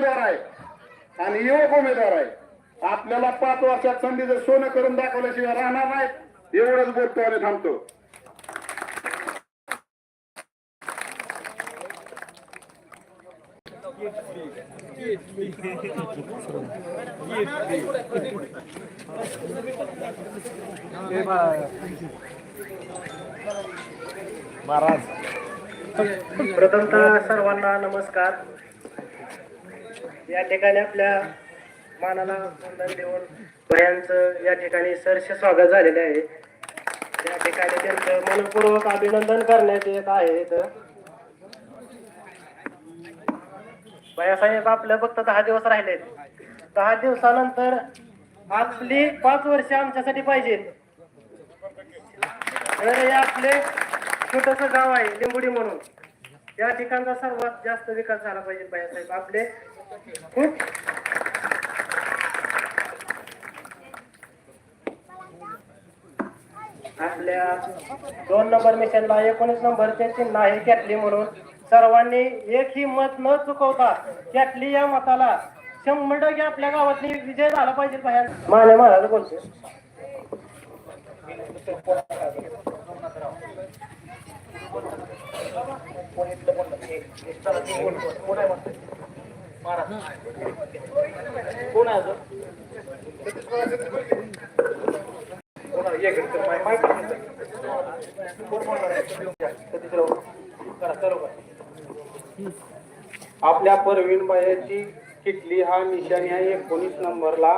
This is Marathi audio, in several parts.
उमेदवार आहे. आणि युवक उमेदवार आहे. आपल्याला पाच वर्षात संधीचं सोनं करून दाखवल्याशिवाय राहणार नाही एवढंच बोलतो आणि थांबतो. प्रथमतः सर्वांना नमस्कार. या ठिकाणी आपल्या मानाला वंदन देऊन भयांचं या ठिकाणी सरसे स्वागत झालेले आहे. या ठिकाणी त्यांचं मनपूर्वक अभिनंदन करण्यात येत आहे इथं भयासाहेब आपलं फक्त दहा दिवस राहिलेत. दहा दिवसानंतर आपली पाच वर्ष आमच्यासाठी पाहिजेत. तर हे आपले छोटस गाव आहे लिंबुडी म्हणून. या ठिकाणचा सर्वात जास्त विकास झाला पाहिजे भयासाहेब. आपले आपल्या दोन नंबर मिशनला एकोणीस नंबरचे चिन्ह आहे कॅटली म्हणून सर्वांनी एकही मत न चुकवता कॅटली या मताला. शंभर टक्के आपल्या गावातली विजय झाला पाहिजे बाहेर. माने महाराज बोलतो कोण कोण आहे? आपल्या परवीन बायाची किटली हा निशाणी आहे एकोणीस नंबरला.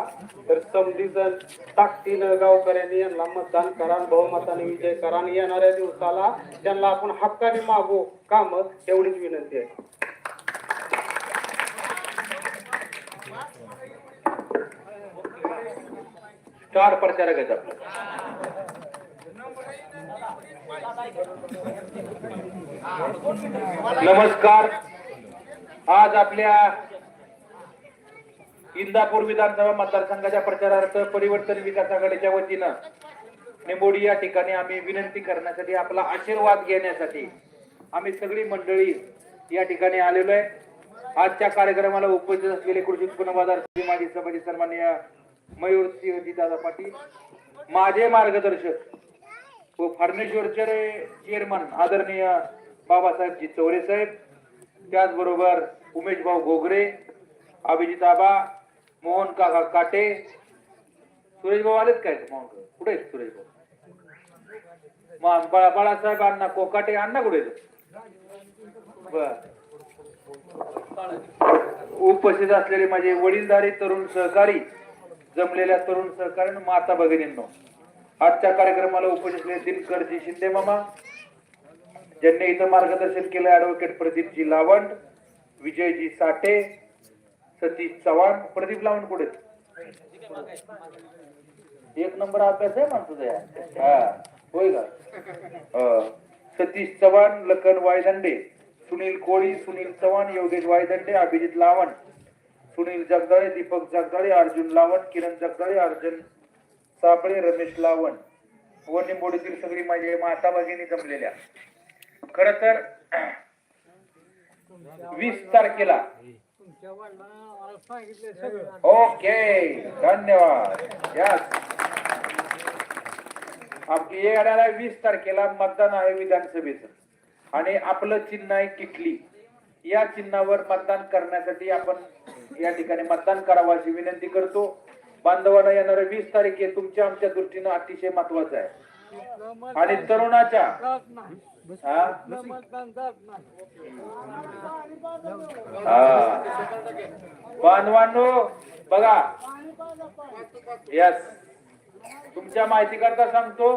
तर समधी जण नळगावकर गावकऱ्यांनी यांना मतदान करा आणि बहुमताने विजय करा आणि येणाऱ्या दिवसाला त्यांना आपण हक्काने मागू. काम एवढीच विनंती आहे. चार प्रचारक आहेत आपले. नमस्कार. आज आपल्या इंदापूर विधानसभा मतदारसंघाच्या प्रचारार्थ परिवर्तन विकास आघाडीच्या वतीनं निंबोडी या ठिकाणी आम्ही विनंती करण्यासाठी आपला आशीर्वाद घेण्यासाठी आम्ही सगळी मंडळी या ठिकाणी आलेलो आहे. आजच्या कार्यक्रमाला उपस्थित असलेले कृषी उत्पन्न बाजार समिती माजी सन्माननीय मयूर सिंहजी दादा पाटील माझे मार्गदर्शक व फार्नेश्वरचे चेअरमन आदरणीय बाबासाहेबजी चौरे साहेब त्याचबरोबर उमेश भाऊ गोगरे अभिजित आबा मोहन काका काटे. सुरेश भाऊ आलेत काय? मोहन कुठे आहेत सुरेश भाऊ? बाळा बाळासाहेब अण्णा कोकाटे अण्णा कुठे आहेत? बर. उपस्थित असलेले माझे वडीलधारी तरुण सहकारी जमलेल्या तरुण सहकारी माता भगिनींनो आजच्या कार्यक्रमाला उपस्थित दिनकरजी शिंदे मामा ज्यांनी इथं मार्गदर्शन केलं ऍडव्होकेट प्रदीपजी लावंड विजयजी साठे सतीश चव्हाण प्रदीप लावंड पुढे एक नंबर अभ्यास आहे माणसं या हा होय का? सतीश चव्हाण लखन वायदंडे सुनील कोळी सुनील चव्हाण योगेश वायदंडे अभिजित लावण सुनील जगदाळे दीपक जगदाळे अर्जुन लावण किरण जगदाळे अर्जुन साबळे रमेश लावण व निंबोडीतील सगळी माझी माता भगिनी जमलेल्या. खर तर वीस तारखेला. ओके. धन्यवाद. आपली येणाऱ्या वीस तारखेला मतदान आहे विधानसभेचं. आणि आपलं चिन्ह आहे किटली. या चिन्हावर मतदान करण्यासाठी आपण या ठिकाणी मतदान करावं अशी विनंती करतो. बांधवांना येणाऱ्या वीस तारीख हे तुमच्या आमच्या दृष्टीनं अतिशय महत्वाचं आहे. आणि तरुणाच्या. बांधवांनो बघा. यस तुमच्या माहिती करता सांगतो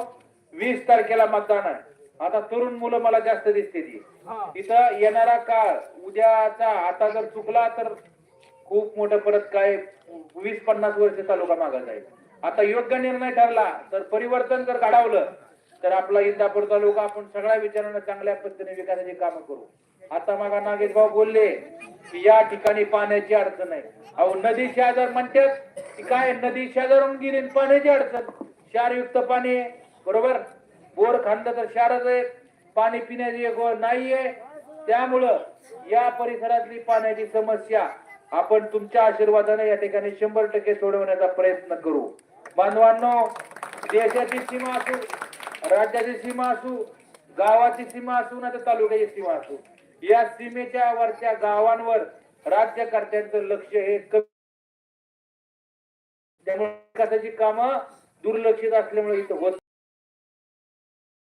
वीस तारखेला मतदान आहे. आता तरुण मुलं मला जास्त दिसते ती. इथं येणारा काळ उद्याचा आता जर चुकला तर खूप मोठं परत काय वीस पन्नास वर्ष तालुका मागा जाईल. आता योग्य निर्णय ठरला तर परिवर्तन जर घडवलं तर आपला इंदापूर तालुका आपण सगळ्या विचारांना चांगल्या पद्धतीने विकासाची कामं करू. आता मागा नागेश भाऊ बोलले की या ठिकाणी पाण्याची अडचण आहे. अहो नदी शेजार म्हणतात की काय नदी शेजारून गेली पाण्याची अडचण. क्षारयुक्त पाणी आहे बरोबर? बोर खांदा तर क्षारच आहे पाणी पिण्याची एक नाहीये. त्यामुळं या परिसरातली पाण्याची समस्या आपण तुमच्या आशीर्वादाने या ठिकाणी शंभर टक्के सोडवण्याचा प्रयत्न करू. बांधवांनो देशाची सीमा असू राज्याची सीमा असू गावाची सीमा असू ना तर तालुक्याची सीमा असू या सीमेच्या वरच्या गावांवर राज्यकर्त्यांचं लक्ष हे कमी त्यामुळे विकासाची कामं दुर्लक्षित असल्यामुळे इथं होत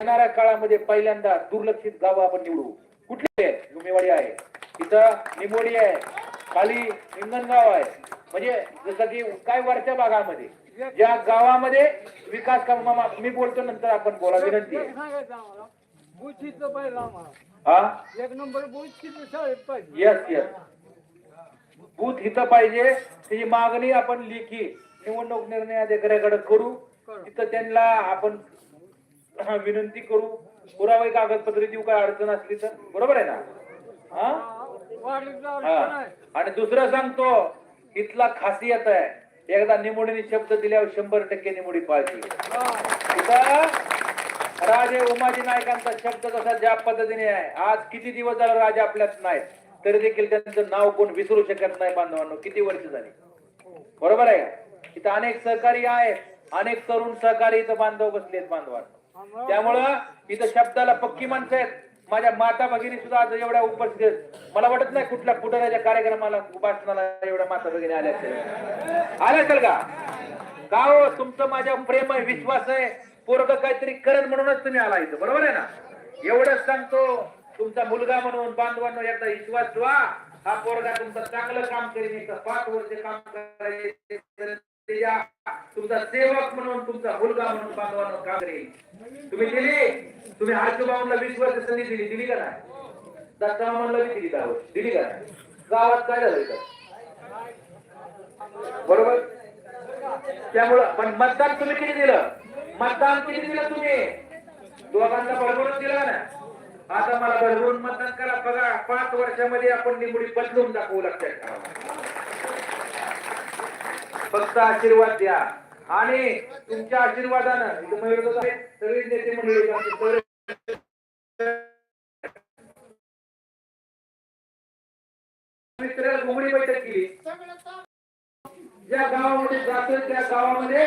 येणाऱ्या काळामध्ये पहिल्यांदा दुर्लक्षित गावं आपण निवडू. कुठली? आहे गुमेवाडी आहे. इथं निमोडी आहे. खाली हिंगणगाव आहे. म्हणजे जसं की काय वरच्या भागामध्ये ज्या गावामध्ये विकास काम मी बोलतो नंतर आपण बोला विनंती एक नंबर पाहिजे येस येस बूथ हिथं पाहिजे त्याची मागणी आपण लेखी निवडणूक निर्णय अधिकाऱ्याकडे करू. तिथं त्यांना आपण विनंती करू. पुरावे कागदपत्र देऊ काय अडचण असली तर. बरोबर आहे ना? हा? आणि दुसरं सांगतो इथला खासियत आहे एकदा निमुडीने शब्द दिल्यावर शंभर टक्के निमुडी पाळते इथं राजे उमाजी नायकांचा शब्द कसा ज्या पद्धतीने आहे आज किती दिवस झाला राजा आपल्यात नाही तरी देखील त्यांचं नाव कोण विसरू शकत नाही बांधवांनो किती वर्ष झाली? बरोबर आहे का? इथं अनेक सहकारी आहेत अनेक तरुण सहकारी इथं बांधव बसलेत बांधवांनो. त्यामुळं इथं शब्दाला पक्की माणसं आहेत. माझ्या माता भगिनी सुद्धा आज एवढ्या उपस्थित आहेत. मला वाटत नाही कुठल्या फुटाऱ्याच्या कार्यक्रमाला उपासनाला एवढ्या माता भगिनी आल्या असेल. आल्या असेल का? का हो? तुमचं माझ्या प्रेम आहे विश्वास आहे. पोरग काहीतरी करत म्हणूनच तुम्ही आला इथं. बरोबर आहे ना? एवढंच सांगतो तुमचा मुलगा म्हणून बांधवांनो एकदा विश्वास ठेवा. हा पोरगा तुमचं चांगलं काम करीन इथं पाच वर्ष काम करायचं. तुमचा सेवक म्हणून तुमचा मुलगा म्हणून बांधवांनो काम करेल तुम्ही दिली. तुम्ही आजोबांना वीस वर्ष संधी दिली. दिली का नाही? दत्ता बी दिली दावत. दिली का नाही? गावात काय झालं का बरोबर? त्यामुळं पण मतदान तुम्ही किती दिलं? मतदान किती दिलं तुम्ही? दोघांना भरभरून दिला ना आता मला भरभरून मतदान करा. बघा पाच वर्षामध्ये आपण निवडी बदलून दाखवू लागतात फक्त आशीर्वाद द्या. आणि तुमच्या आशीर्वादानं सगळे नेते मंडळी घुमडी बैठक केली. ज्या गावामध्ये जातोय त्या गावामध्ये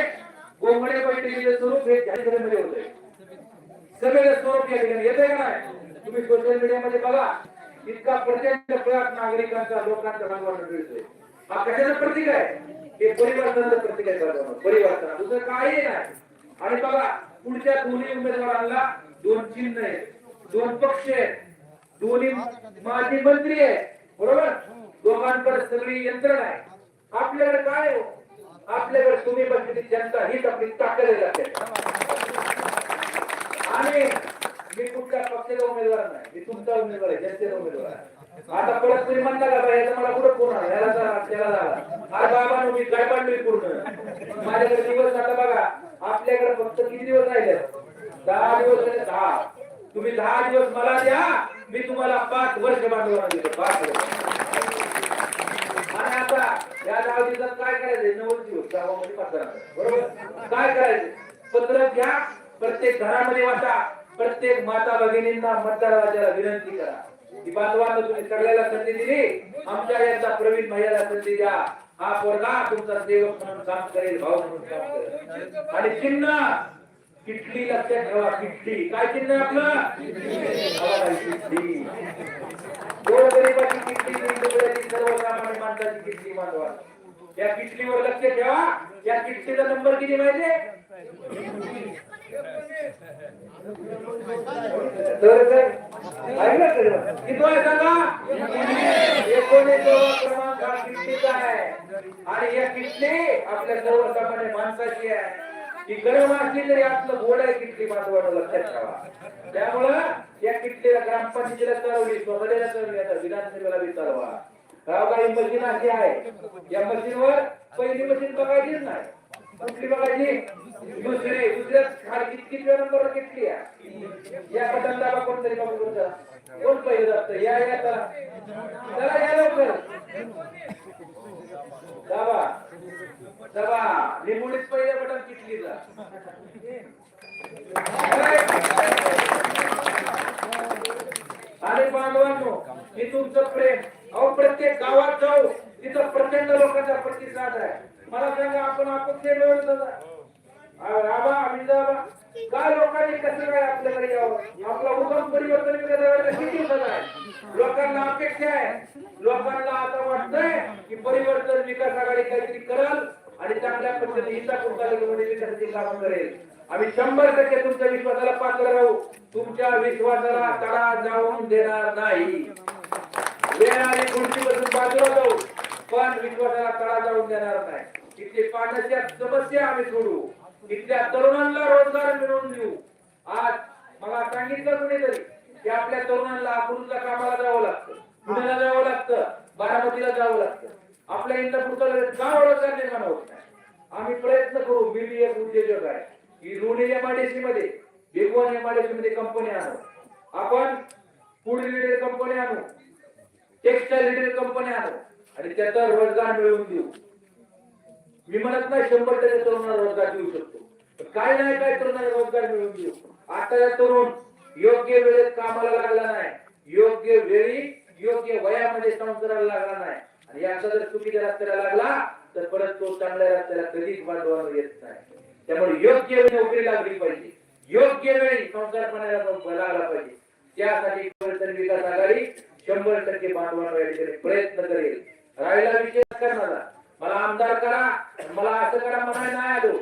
गोंगडे बैठकीचे स्वरूप हे जाहीरमध्ये होते. सगळे स्वरूप या ठिकाणी येते का नाही? तुम्ही सोशल मीडियामध्ये बघा इतका प्रचंड प्रयास नागरिकांचा लोकांचा भागवान मिळतोय. हा कशाचा प्रतीक आहे? हे परिवर्तनाचं प्रतीक आहे सर्वांना. परिवर्तन. दुसरं काही नाही. आणि बघा पुढच्या दोन्ही उमेदवारांना दोन चिन्ह आहेत. दोन पक्ष आहेत. दोन्ही माजी मंत्री आहे बरोबर? दोघांकडे सगळी यंत्रणा आहे. आपल्याकडे काय हो? आपल्याकडे तुम्ही बसलेली जनता हीच आपली ताकद आहे आणि मी कुठल्या पक्षाचा उमेदवार नाही. मी तुमचा उमेदवार आहे जनतेचा उमेदवार आहे. आता परत तुम्ही म्हणता का बाई, याचा मला कुठं फोन आला याला झाला त्याला जा. बाबा मी काय पाडलोय पूर्ण. माझ्याकडे दिवस आता बघा आपल्याकडे फक्त किती दिवस राहिले? दहा दिवस राहिले दहा. तुम्ही दहा दिवस मला द्या मी तुम्हाला पाच वर्ष बांधवांना देतो पाच वर्ष. आणि आता या दहा दिवसात काय करायचंय? नव्वद दिवस गावामध्ये पाच बरोबर? काय करायचं पत्र घ्या प्रत्येक घरामध्ये वाटा प्रत्येक माता भगिनींना मतदाराला विनंती करा. की बांधवांना तुम्ही सगळ्याला संधी दिली. आमच्या यांचा प्रवीण भैयाला संधी द्या. हा पोरगा तुमचा सेवक म्हणून काम करेल भाऊ म्हणून काम करेल. आणि चिन्ह. किटली लक्षात ठेवा किटली. काय चिन्ह आपलं? किटली. गोरगरिबाची किटली सर्वसामान्य माणसाची किटली बांधवा या किटलीवर लक्ष ठेवा. या किटलीचा नंबर किती माहिती आणि या किटली आपल्या सर्वसामान्य माणसाची आहे. ती गरम असली तरी आपलं गोड आहे किटली बांधवाडं लक्षात ठेवा. त्यामुळं या किटलीला ग्रामपंचायतीला चालवली स्वतःला चालवली आता विधानसभेला बी चालवा. गावगाडी मशीन अशी आहे. या मशीनवर पहिली मशीन बघायचीच नाही. कुठली बघायची? दुसरे दुसऱ्या खाडकीत कितव्या नंबरवर किटली या? बटन दाबा कोणतरी बघू कोणता कोण पहिलं जात? या या चला. चला या लवकर. दाबा दाबा लिंबुडीत पहिल्या बटन किटली जा. अरे बांधवांनो मी तुमचं प्रेम. अहो प्रत्येक गावात जाऊ. तिथं प्रचंड लोकांचा प्रतिसाद आहे. मला सांगा आपण आपण ते मिळवत आम्ही लोकांनी कसं काय आपल्याकडे यावं? आपला उगम परिवर्तन करायला किती आहे? लोकांना अपेक्षा आहे. लोकांना आता वाटतंय की परिवर्तन विकास आघाडी काहीतरी करल आणि चांगल्या पद्धतीने विकासाची करेल. आम्ही शंभर टक्के तुमच्या विश्वासाला पात्र राहू. तुमच्या विश्वासाला तडा जाऊन देणार नाही. वेळ आणि खुर्चीपासून बाजूला जाऊ पण विश्वासाला तडा जाऊन देणार नाही. तिथली पाण्याच्या समस्या आम्ही सोडू. इथल्या तरुणांना रोजगार मिळवून देऊ. आज मला सांगितलं कुणीतरी की आपल्या तरुणांना अकलूजला कामाला जावं लागतं. पुण्याला जावं लागतं. बारामतीला जावं लागतं. आपल्या इंदापूरचा का रोजगार निर्माण होत नाही. आम्ही प्रयत्न करू. मी बी एक उद्योजक आहे. की लोणी एमआयडीसी मध्ये बेगवान एमआयडीसी मध्ये कंपनी आणू. आपण फूड रिलेटेड कंपनी आणू. टेक्सटाईल रिटेल कंपनी आणू. आणि त्याचा रोजगार मिळवून देऊ. मी म्हणत नाही शंभर टक्के तरुणाला रोजगार देऊ शकतो. काय नाही काय तरुणाला रोजगार मिळवून देऊ? आता या तरुण योग्य वेळेत कामाला लागला नाही. योग्य वेळी योग्य वयामध्ये संसाराला लागला नाही. आणि याचा जर चुकीच्या रस्त्याला लागला तर परत तो चांगल्या रस्त्याला कधीच बांधवावर येत नाही. त्यामुळे योग्य वेळी नोकरी लागली पाहिजे. योग्य वेळी संसारपणाला लागला पाहिजे. त्यासाठी विकास आघाडी शंभर टक्के बांधवांवर प्रयत्न करेल. राहिला विषय करणारा. मला आमदार करा मला असं करा म्हणायला नाही आलो.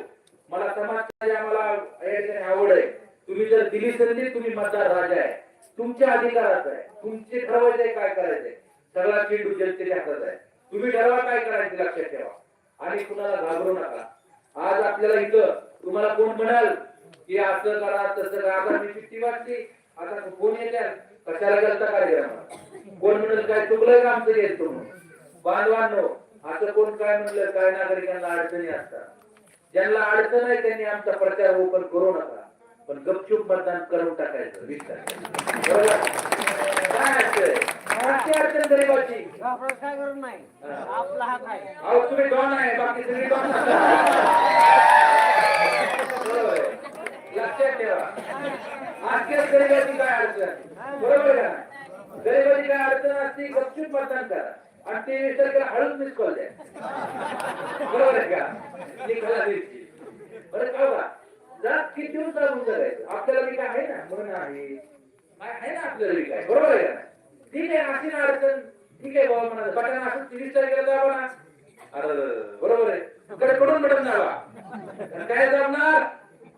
मला समाज मला या आवड आहे. तुम्ही जर दिली संधी तुम्ही मतदार राजा आहे. तुमच्या अधिकारात आहे. तुमचे ठरवायचे काय करायचंय सगळा चेंडू जनतेच्या हातात आहे. तुम्ही ठरवा काय करायचं लक्षात ठेवा. आणि कुणाला घाबरू नका. आज आपल्याला इथं तुम्हाला कोण म्हणाल की असं करा तसं करा. आता मी चिठ्ठी वाचली? आता कोण येत्या? कशाला गेलता कार्यक्रमाला? कोण म्हणत काय चुकलंय का आमचं गेलतो म्हणून बांधवांनो असं कोण काय म्हणलं? काय नागरिकांना अडचणी असतात. ज्यांना अडचण आहे त्यांनी आमचा प्रचार ओपन करू नका. पण गपचूप मतदान करून टाकायचं वीस. बरोबर? काय तुम्ही डॉन आहे. बाकी सगळी डॉन बरोबर? आहे. लक्षात ठेवा. गरिबाची काय अडचण? बरोबर आहे गरिबाची काय अडचण असते गपचूप मतदान करा. आणि ते विसर्गाला हळूच मिस कॉल द्या बरोबर आहे का ती दिवशी बरं का बा जात किती दिवस लागून जगायचं आपल्याला मी काय आहे ना म्हणून आहे काय आहे ना आपल्याला मी काय बरोबर आहे का ठीक आहे अशी ना अडचण ठीक आहे बाबा म्हणा बटन असं तीस तारखेला जावा ना अरे बरोबर आहे कडे कडून बटन दाबा काय दाबणार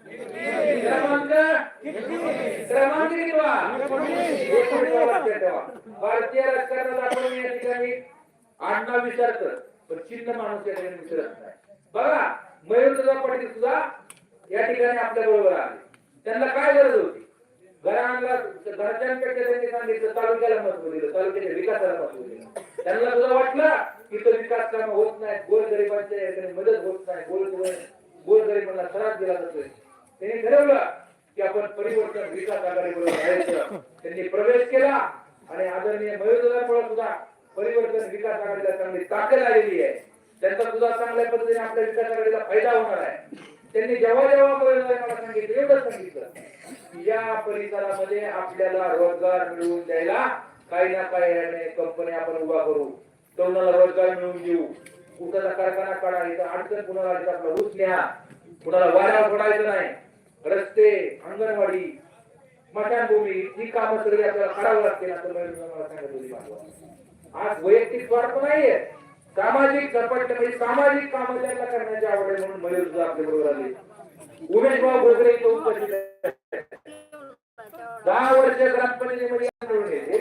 क्रमांक क्रमांक किती वा भारतीय राजकारणाला आपण या ठिकाणी आडनाव विचारतं पण चिन्ह माणूस या ठिकाणी विचारत नाही. बघा मयूरदादा पाटील सुद्धा या ठिकाणी आपल्या बरोबर आले. त्यांना काय गरज होती? घरांना घरच्यांपेक्षा त्यांनी सांगितलं तालुक्याला महत्त्व दिलं तालुक्याच्या विकासाला महत्त्व दिलं. त्यांना सुद्धा वाटलं की तो विकास काम होत नाही गोर गरिबांच्या याकडे मदत होत नाही गोर गोर गरिबांना त्रास दिला जातोय. त्यांनी ठरवलं की आपण परिवर्तन विकास आघाडीबरोबर राहायचं त्यांनी प्रवेश केला आणि आदरणीय मयूरदादामुळे सुद्धा परिवर्तन विकास आघाडीला चांगली ताकद आलेली आहे. त्यांचा सुद्धा चांगल्या पद्धतीने आपल्या विकास आघाडीला फायदा होणार आहे. त्यांनी जेव्हा जेव्हा मला सांगितलं एवढं सांगितलं. या परिसरामध्ये आपल्याला रोजगार मिळवून द्यायला काही ना काही कंपनी आपण उभा करू. तरुणाला रोजगार मिळवून देऊ. कुठला कारखाना काढा इथं अडचण कुणाला आली आपला ऊस न्या कुणाला वाऱ्यावर पडायचं नाही. रस्ते अंगणवाडी स्मशानभूमी ही कामं सगळी आपल्याला काढावं लागते असं मला सांगत होती. आज वैयक्तिक स्वार्थ नाहीये. सामाजिक झपाट म्हणजे सामाजिक कामं त्यांना करण्याची आवड आहे म्हणून मयूर सुद्धा आपल्या बरोबर आले. उमेश भाऊ भोगरे इथं उपस्थित दहा वर्ष ग्रामपंचायतीमध्ये निवडून येते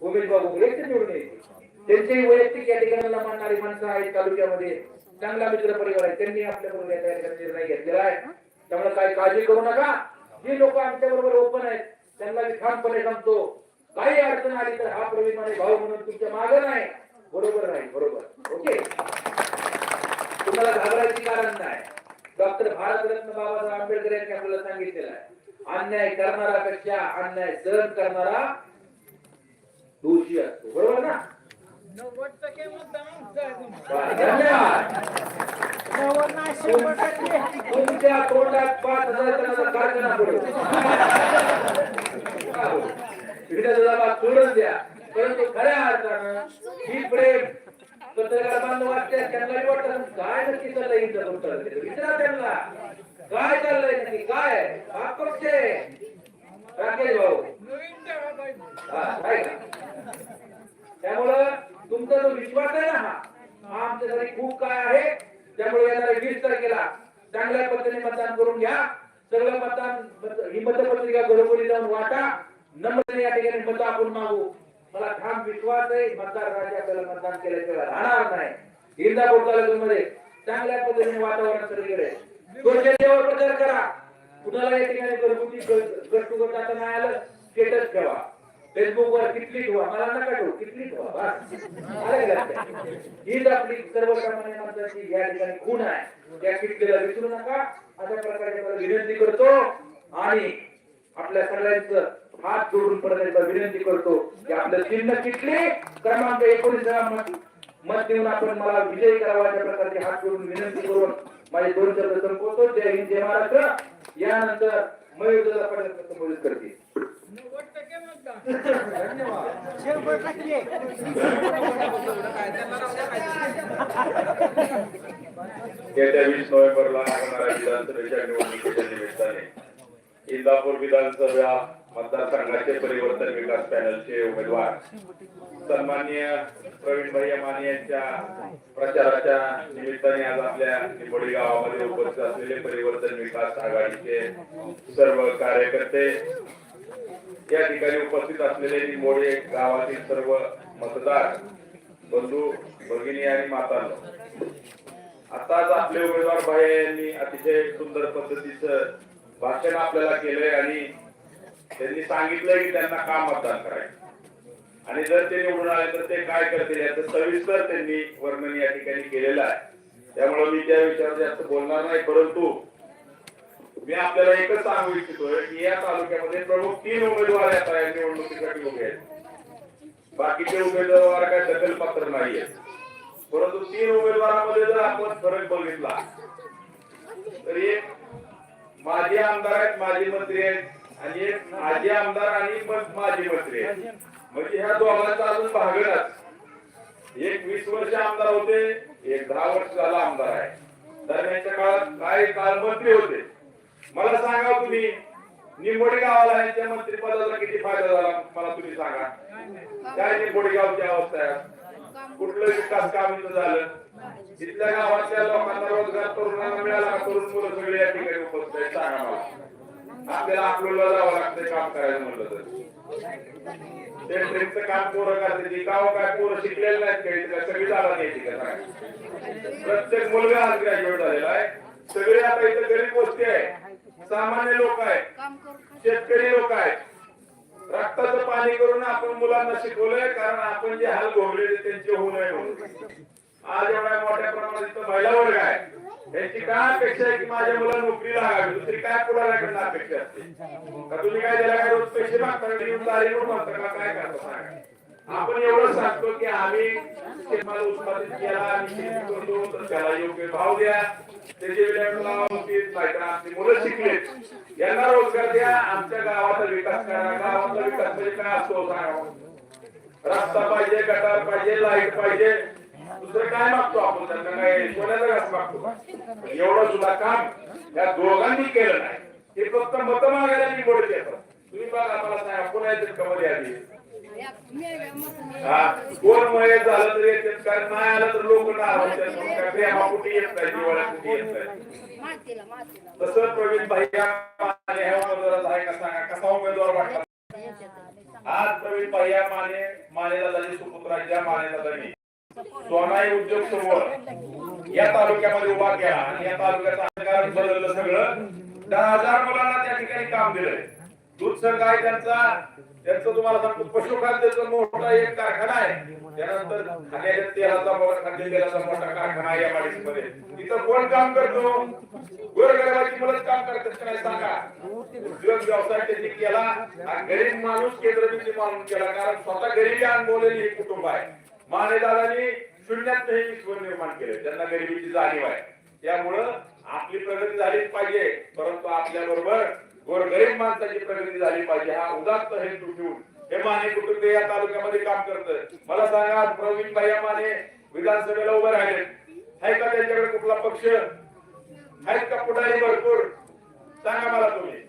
उमेश भाऊ भोगरे एकटे निवडून येते त्यांची वैयक्तिक या ठिकाणाला मानणारी माणसं आहेत तालुक्यामध्ये. चांगला मित्र परिवार आहे. त्यांनी आपल्या बरोबर या ठिकाणी निर्णय घेतलेला आहे. त्यामुळे काही काळजी करू नका. जे लोक आमच्या बरोबर ओपन आहेत त्यांना मी ठामपणे सांगतो काही अडचण आली तर हा प्रवीण भाऊ म्हणून तुमच्या मागे नाही. बरोबर नाही बरोबर. ओके? तुम्हाला घाबरायची कारण नाही डॉक्टर भारतरत्न बाबासाहेब आंबेडकर यांनी आपल्याला सांगितलेलं आहे. अन्याय करणारापेक्षा अन्याय सहन करणारा दोषी असतो. बरोबर ना? तुमच्या तोंडात पाच हजार कारखाना पडेल. इकडे जरा सोडून द्या. परंतु खऱ्या अर्थानं ही प्रेम पत्रकार बांधव वाटते त्यांना वाटत काय नक्की चाललंय इथं विचारा त्यांना. काय चाललंय नक्की? काय? हा पक्ष राकेश भाऊ. त्यामुळं तुमचा जो विश्वास आहे ना हा आमच्यासाठी खूप काय आहे. त्यामुळे येणाऱ्या वीस तारखेला चांगल्या पद्धतीने मतदान करून घ्या. सगळं मतदान ही मतपत्रिका घरोघरी जाऊन वाटा. नम्रतेने या ठिकाणी मत आपण मागू. मला ठाम विश्वास आहे मतदार राजा आपल्याला मतदान केल्याशिवाय राहणार नाही. इंदापूर तालुक्यामध्ये चांगल्या पद्धतीने वातावरण सगळीकडे सोशल मीडियावर प्रचार करा. कुणाला या ठिकाणी घरगुती गट्टू गट नाही आलं स्टेटस ठेवा. फेसबुक वर कितली ठेवा? मला नका ठेवू कितली ठेवा? हीच आपली सर्वसामान्य माणसाची या ठिकाणी खूण आहे. त्या किटलीला विसरू नका. अशा प्रकारे मला विनंती करतो. आणि आपल्या सगळ्यांचं हात जोडून परत एकदा विनंती करतो की आपलं चिन्ह किटली क्रमांक एकोणीस मत मत देऊन आपण मला विजयी करावा अशा प्रकारचे हात जोडून विनंती करून माझे दोन शब्द संपवतो. जय हिंद जय महाराष्ट्र. यानंतर मयूर संबोधित टक्के येत्या वीस नोव्हेंबरला होणाऱ्या विधानसभेच्या निवडणुकीच्या निमित्ताने इंदापूर विधानसभा मतदारसंघाचे परिवर्तन विकास पॅनलचे उमेदवार सन्माननीय प्रवीण भाई माने यांच्या प्रचाराच्या निमित्ताने आज आपल्या निंबोडी गावामध्ये उपस्थित असलेले परिवर्तन विकास आघाडीचे सर्व कार्यकर्ते या ठिकाणी उपस्थित असलेले निंबोडी गावातील सर्व मतदार बंधू भगिनी आणि मातांनो आताच आपले उमेदवार भाई यांनी अतिशय सुंदर पद्धतीचं भाषण आपल्याला केलंय आणि त्यांनी सांगितलं की त्यांना का मतदान करायचं? आणि जर ते निवडून आले तर ते काय करतील याचं सविस्तर त्यांनी वर्णन या ठिकाणी केलेलं आहे. त्यामुळे मी त्या विषयावर जास्त बोलणार नाही परंतु मी आपल्याला एकच सांगू इच्छितोय की या तालुक्यामध्ये प्रमुख तीन उमेदवार आता या निवडणुकीसाठी उभे आहेत. बाकीचे उमेदवार काय दखल पात्र नाहीये परंतु तीन उमेदवारांमध्ये जर आपण फरक बघितला तर एक माजी आमदार आहेत माजी मंत्री आहेत आणि एक माजी आमदार आणि मग माजी मंत्री. म्हणजे ह्या दोघांचा अजून भागलाच. एक वीस वर्ष आमदार होते एक दहा वर्ष झाला आमदार आहे. दरम्यानच्या काळात काही काल मंत्री होते. मला सांगा हो तुम्ही निंबोडी गावाला यांच्या मंत्रिपदाचा किती फायदा झाला? मला तुम्ही सांगा. काय निंबोडी गावची अवस्था आहे? कुठलं विकास काम इथं झालं? तिथल्या गावातल्या लोकांना रोजगार तरुणांना मिळाला तरुण मुलं सगळे या ठिकाणी उपस्थित आहेत सांगा मला. आपल्याला अकलूला जावं लागतं काम करायला म्हणलं तर. ते ट्रिपचं काम पोरं करते ती गाव काय पोरं शिकलेलं नाहीत काही का सगळी जागा द्यायची का काय प्रत्येक मुलगा आज ग्रॅज्युएट झालेला आहे. सगळे आता इथं गरीब गोष्टी आहे. सामान्य लोक आहेत शेतकरी लोक आहेत रक्ताचं पाणी करून आपण मुलांना शिकवलंय कारण आपण जे हाल भोगले त्यांचे होऊ नये म्हणून. आज एवढ्या मोठ्या प्रमाणात इथं महिला वर्ग आहे. यांची काय अपेक्षा आहे की माझ्या मुला नोकरीला लागावी? दुसरी काय पुढाऱ्याकडनं अपेक्षा असते? का तुम्ही काय त्याला काय रोज पैसे मागता मागता काय करता सांगा. आपण एवढं सांगतो की आम्ही शेतमाल उत्पादित केला आणि शेती करतो तर त्याला योग्य भाव द्या. त्याचे नाहीतर आमची मुलं शिकलेत. यांना रोजगार द्या. आमच्या गावाचा विकास करा. गावाचा विकास म्हणजे काय असतो सांगा. रस्ता पाहिजे गटार पाहिजे लाइट पाहिजे. दुसरं काय मागतो आपण? त्यांना काय सोन्याचा घास मागतो? एवढं सुद्धा काम या दोघांनी केलं नाही. हे फक्त मत मागायला निवड येतात तुम्ही बघा मला सांगा कोणा येतात का मध्ये हा कोण मयत झालं तर येतात कारण नाही आलं तर लोक प्रेमा कुठे येत नाही दिवाळ्या कुठे येत नाही. तसं प्रवीण भाई माने ह्या उमेदवाराचा आहे का सांगा? कसा उमेदवार वाटला? आज प्रवीण भाई माने माने दादाजी सुपुत्राच्या माने दादांनी सोनाई उद्योग समूह या तालुक्यामध्ये उभा केला आणि या तालुक्याचं अधिकार बदललं सगळं. दहा हजार मुलांना त्या ठिकाणी काम दिलंय. दूध संघ त्यांचा. त्यांचं तुम्हाला सांगतो पशुखाद्याचा मोठा एक कारखाना आहे. त्यानंतर खाण्याच्या तेलाचा मोठा खाद्य तेलाचा मोठा कारखाना आहे या मध्ये तिथं कोण काम करतो? गोरगरिबाची मुलंच काम करतात काय नाही सांगा. उद्योग व्यवसाय त्यांनी केला आणि गरीब माणूस केंद्रबिंदू मानून केला. कारण स्वतः गरिबी अनुभवलेली हे कुटुंब आहे. मानेदारांनी शून्यात हे ईश्वर निर्माण केले. त्यांना गरिबीची जाणीव आहे. त्यामुळं आपली प्रगती झालीच पाहिजे. परंतु आपल्या बरोबर गोरगरीब माणसाची प्रगती झाली पाहिजे. हा उदात्त हेतू ठेवून हे माने कुटुंब या तालुक्यामध्ये काम करत मला सांगा प्रवीण भाई माने विधानसभेला उभे राहिले. आहे का त्यांच्याकडे कुठला पक्ष? आहेत का पुढारी भरपूर? सांगा मला तुम्ही.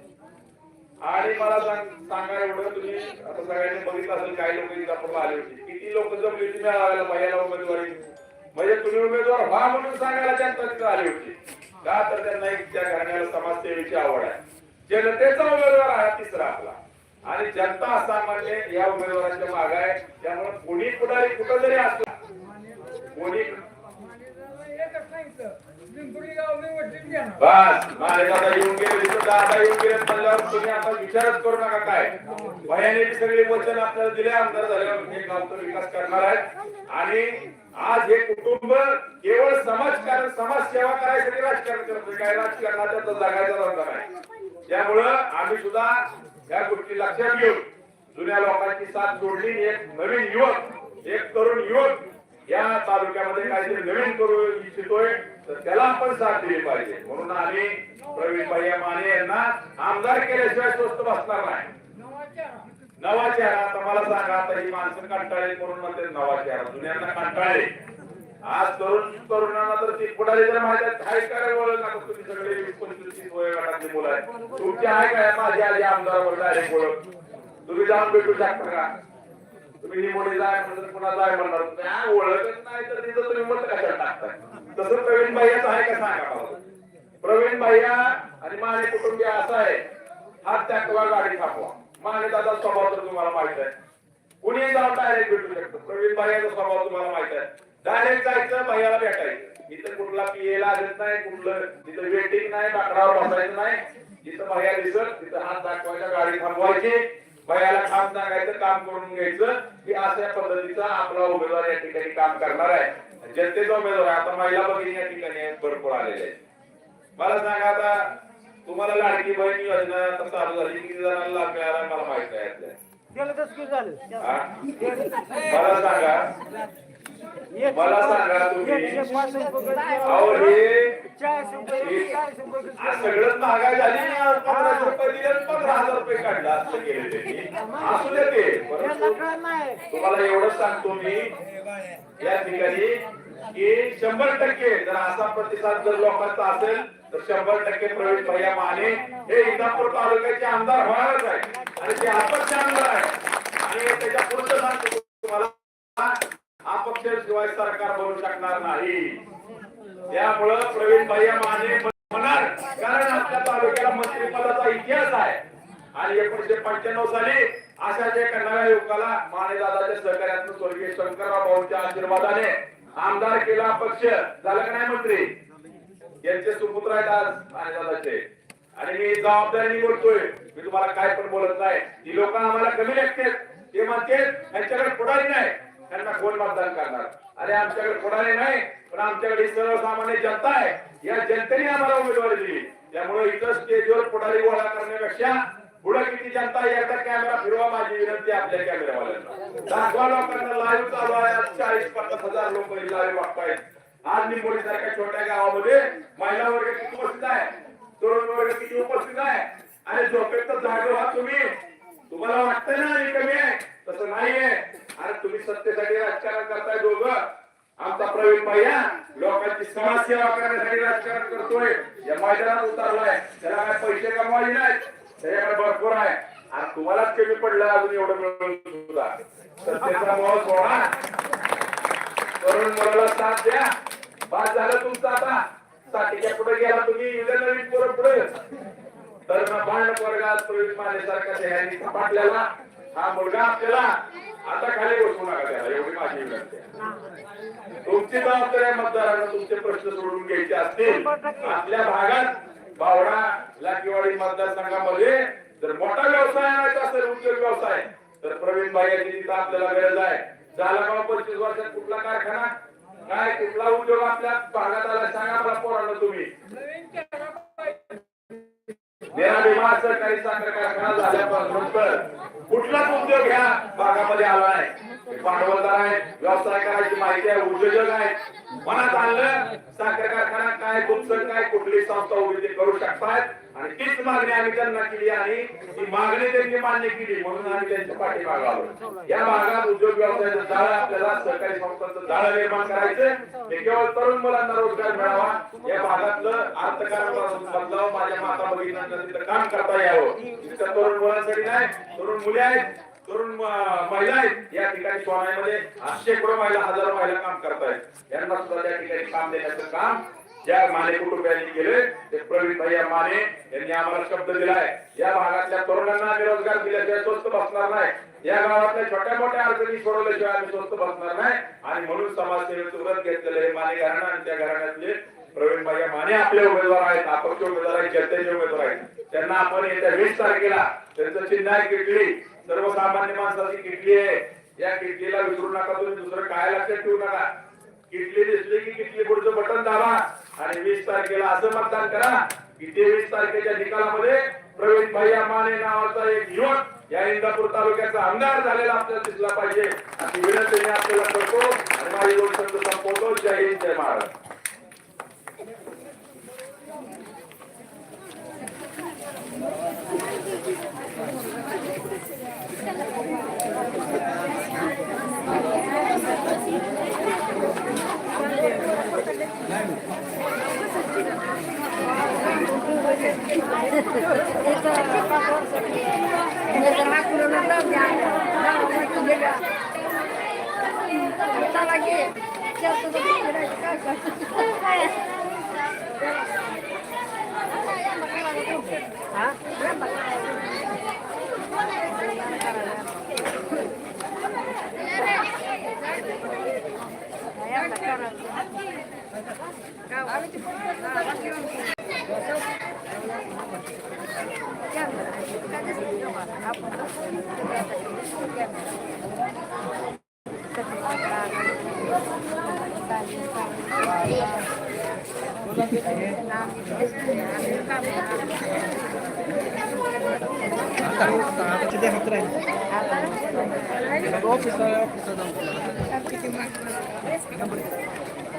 आणि मला सांग सांगा एवढं तुम्ही. आता सगळ्यांनी बघितलं असेल काही लोक इंदापूरला आले होते. किती लोक जमली होती मिळावायला महिला उमेदवारी म्हणजे तुम्ही उमेदवार व्हा म्हणून सांगायला जनता तिथं आली होती. का तर त्यांना एक त्या घराण्याला समाजसेवेची आवड आहे. जनतेचा उमेदवार आहे तिसरा आपला. आणि जनता सामान्य या उमेदवारांच्या माग आहे. त्यामुळे कोणी पुढारी कुठं जरी असला. कोणी बस माझे दादा येऊन गेले तिथं दादा येऊन गेले म्हणल्यावर तुम्ही आता विचारच करू नका काय. भयाने सगळे वचन आपल्याला दिले आमदार झाल्यावर हे गावचा विकास करणार आहेत आणि आज हे कुटुंब केवळ समाजकारण समाजसेवा करायसाठी राजकारण करतोय. काय राजकारणाचा तर जगायचा धंदा आहे त्यामुळं आम्ही सुद्धा या गोष्टी लक्षात घेऊन जुन्या लोकांची साथ जोडली एक नवीन युवक एक तरुण युवक या तालुक्यामध्ये काहीतरी नवीन करू इच्छितोय तर त्याला आपण साथ दिली पाहिजे. म्हणून आम्ही प्रवीण भैया माने यांना आमदार केल्याशिवाय स्वस्त बसणार नाही. नवा चेहरा नवा आता मला सांगा आता ही माणसं कंटाळले म्हणून म्हणते नवा चेहरा जुन्यांना कंटाळले आज तरुण तरुणांना तर ती पुढारी जर माझ्या काय काय ओळख नका तुम्ही सगळे? वीस पंचवीस तीस वयोगटातली मुलं आहेत. तुमची आहे काय माझी आधी आमदारावर डायरेक्ट ओळख तुम्ही जाऊन भेटू शकता का? तुम्ही निमोडी जाय म्हणलं पुन्हा जाय म्हणणार नाही ओळखत नाही तर तिथं तुम्ही मत कशाला टाकताय? तसं प्रवीण भाईयाच आहे का सांगा प्रवीण भैया आणि माझे कुटुंबीय असं आहे. हात त्याकवा गाडी थांबवा. माझे दादा स्वभाव तर तुम्हाला माहीत आहे. कुणी जाऊन डायरेक्ट भेटू शकतो. प्रवीण भैयाचा स्वभाव तुम्हाला माहीत आहे. डायरेक्ट जायचं भैयाला भेटायचं. इथं कुठला पीए लागत नाही कुठलं तिथं वेटिंग नाही बाकडावर बसायचं नाही. जिथं भैया दिसत तिथं हात दाखवायचा गाडी थांबवायची. भैयाला काम सांगायचं काम करून घ्यायचं. की अशा पद्धतीचा आपला उमेदवार या ठिकाणी काम करणार आहे. जनतेचा उमेदवार आहे. आता महिला भगिनी या ठिकाणी भरपूर आलेले आहेत. मला सांगा आता तुम्हाला लाडकी बहीण योजना चालू झाली. किती जणांना लाभ मिळाला मला माहीत नाही यातलं. त्याला तसं झालं. हा? मला सांगा मला सांगा तुम्ही. अहो हे सगळंच महागाई झाली पन्नास रुपये दिले आणि पंधरा हजार रुपये काढला. असं केलं त्यांनी. असू दे ते. परंतु नाही. तुम्हाला एवढंच सांगतो मी. या ठिकाणी की शंभर टक्के जर असा प्रतिसाद जर लोकांचा असेल तर शंभर टक्के प्रवीण भैया माने हे इंदापूर तालुक्याचे आमदार होणारच आहे आणि ते अपक्ष आमदार आहे आणि त्याच्या पुढचं सांगतो तुम्हाला. अपक्ष शिवाय सरकार बनू शकणार नाही. त्यामुळं प्रवीण भैया माने होणार कारण आपल्या तालुक्याला मंत्रिपदाचा इतिहास आहे. आणि एकोणीशे पंच्याण्णव साली अशाच एका नव्या युवकाला माने दादाच्या सहकार्यातून स्वर्गीय शंकरराव भाऊंच्या आशीर्वादाने आमदार केला पक्ष झालं का नाही मंत्री? यांचे सुपुत्र आहेत आज माने दादाचे. आणि मी जबाबदारीने बोलतोय. मी तुम्हाला काय पण बोलत नाही. ही लोक आम्हाला कमी लागतात ते म्हणते त्यांच्याकडे पुढारी नाही. त्यांना कोण मतदान करणार? अरे आमच्याकडे पुढारी नाही पण आमच्याकडे सर्वसामान्य जनता आहे. या जनतेने आम्हाला उमेदवारी दिली. त्यामुळे इथं स्टेजवर पुढारी गोळा करण्यापेक्षा पुढे किती जनता याचा कॅमेरा फिरवा माझी विनंती आपल्या कॅमेरावाल्यांना दाखवा लोकांना लाईव्ह चालू आहे. आज चाळीस पन्नास हजार लोक लाईव्ह बघतायत. आज निंबोली सारख्या छोट्या गावामध्ये महिला वर्ग किती उपस्थित आहे? तरुण वर्ग किती उपस्थित आहे? आणि झोपेत तर जागे व्हा तुम्ही. तुम्हाला वाटतंय ना मी कमी आहे? तसं नाहीये. अरे तुम्ही सत्तेसाठी राजकारण करताय दोघ. आमचा प्रवीण भैया लोकांची समाजसेवा करण्यासाठी राजकारण करतोय. या मैदानात उतरलाय. त्याला काय पैसे कमवायचे नाहीत. त्याच्याकडे भरपूर आहे. आणि तुम्हालाच कमी पडलं अजून एवढं मिळून सुद्धा. सत्तेचा मोह सोडा. तरुण मुलाला साथ द्या. बाद झालं तुमचं आता. साठीच्या पुढे गेला तुम्ही. इथं नवीन पोरं पुढे. तर भांड वर्गात प्रवीण माने मानेसारखा देहानी सापडलेला हा मुलगा आपल्याला आता खाली बसू नका त्याला एवढी माझी विनंती तुमची जबाबदारी आहे मतदारांना तुमचे प्रश्न सोडून घ्यायचे असतील. आपल्या भागात बावडा लाकीवाडी मतदारसंघामध्ये जर मोठा व्यवसाय आणायचा असेल उद्योग व्यवसाय तर प्रवीण भाई तिथं आपल्याला गरज आहे. झाला का हो पंचवीस वर्षात कुठला कारखाना? काय कुठला उद्योग आपल्या भागात आला? सांगा मला पोरांना तुम्ही. नवीन चेहरा विमा सहकारी साखर कारखाना झाल्यापासून तर कुठलाच उद्योग ह्या भागामध्ये आला नाही? भांडवलदार आहेत व्यवसाय करायची माहिती आहे उद्योजक आहेत. मनात आणलं साखर कारखाना काय दुपसट काय कुठली संस्था उभी ते करू शकतात? आणि तीच मागणी आम्ही त्यांना केली आणि ती मागणी त्यांनी मान्य केली म्हणून आम्ही त्यांच्या पाठीमाग आलो. या भागात उद्योग व्यवसायाचं जाळं आपल्याला सहकारी संस्थांचं जाळं निर्माण करायचं हे केवळ तरुण मुलांना रोजगार मिळावा. या भागातलं अर्थकारणापासून बदलाव माझ्या माता भगिनींना तिथं काम करता यावं. तिथं तरुण मुलांसाठी नाही तरुण मुले आहेत तरुण महिला आहेत. या ठिकाणी सोनाईमध्ये आज शेकडो महिला हजारो महिला काम करतायत. यांना सुद्धा त्या ठिकाणी काम देण्याचं काम ज्या माने कुटुंबियांनी केले? ते प्रवीण भैया माने यांनी आम्हाला शब्द दिलाय. या भागातल्या तरुणांना बेरोजगार दिल्याशिवाय स्वस्त बसणार नाही. या गावातल्या छोट्या मोठ्या अडचणी सोडवल्याशिवाय आम्ही स्वस्त बसणार नाही. आणि म्हणून समाजसेवेचं व्रत घेतलेलं हे माने घराणं आणि त्या घराण्यातले प्रवीण भैया माने आपले उमेदवार आहेत. अपक्ष उमेदवार आहेत जनतेचे उमेदवार आहेत. त्यांना आपण येत्या वीस तारखेला त्यांचं चिन्ह आहे किटली. सर्वसामान्य माणसाची किटली आहे. या किटलीला विसरू नका तुम्ही दुसरं काय लक्षात ठेवू नका. किटली दिसली की किटली पुढचं बटन दाबा. आणि वीस तारखेला असं मतदान करा की तेवीस तारखेच्या निकालामध्ये प्रवीण भैया माने नावाचा एक युवक या इंदापूर तालुक्याचा आमदार झालेला आपल्याला दिसला पाहिजे अशी विनंती मी आपल्याला करतो आणि माझी लोकसंघ संपवतो जय हिंद जय Maharaj Hah? Office, office, office.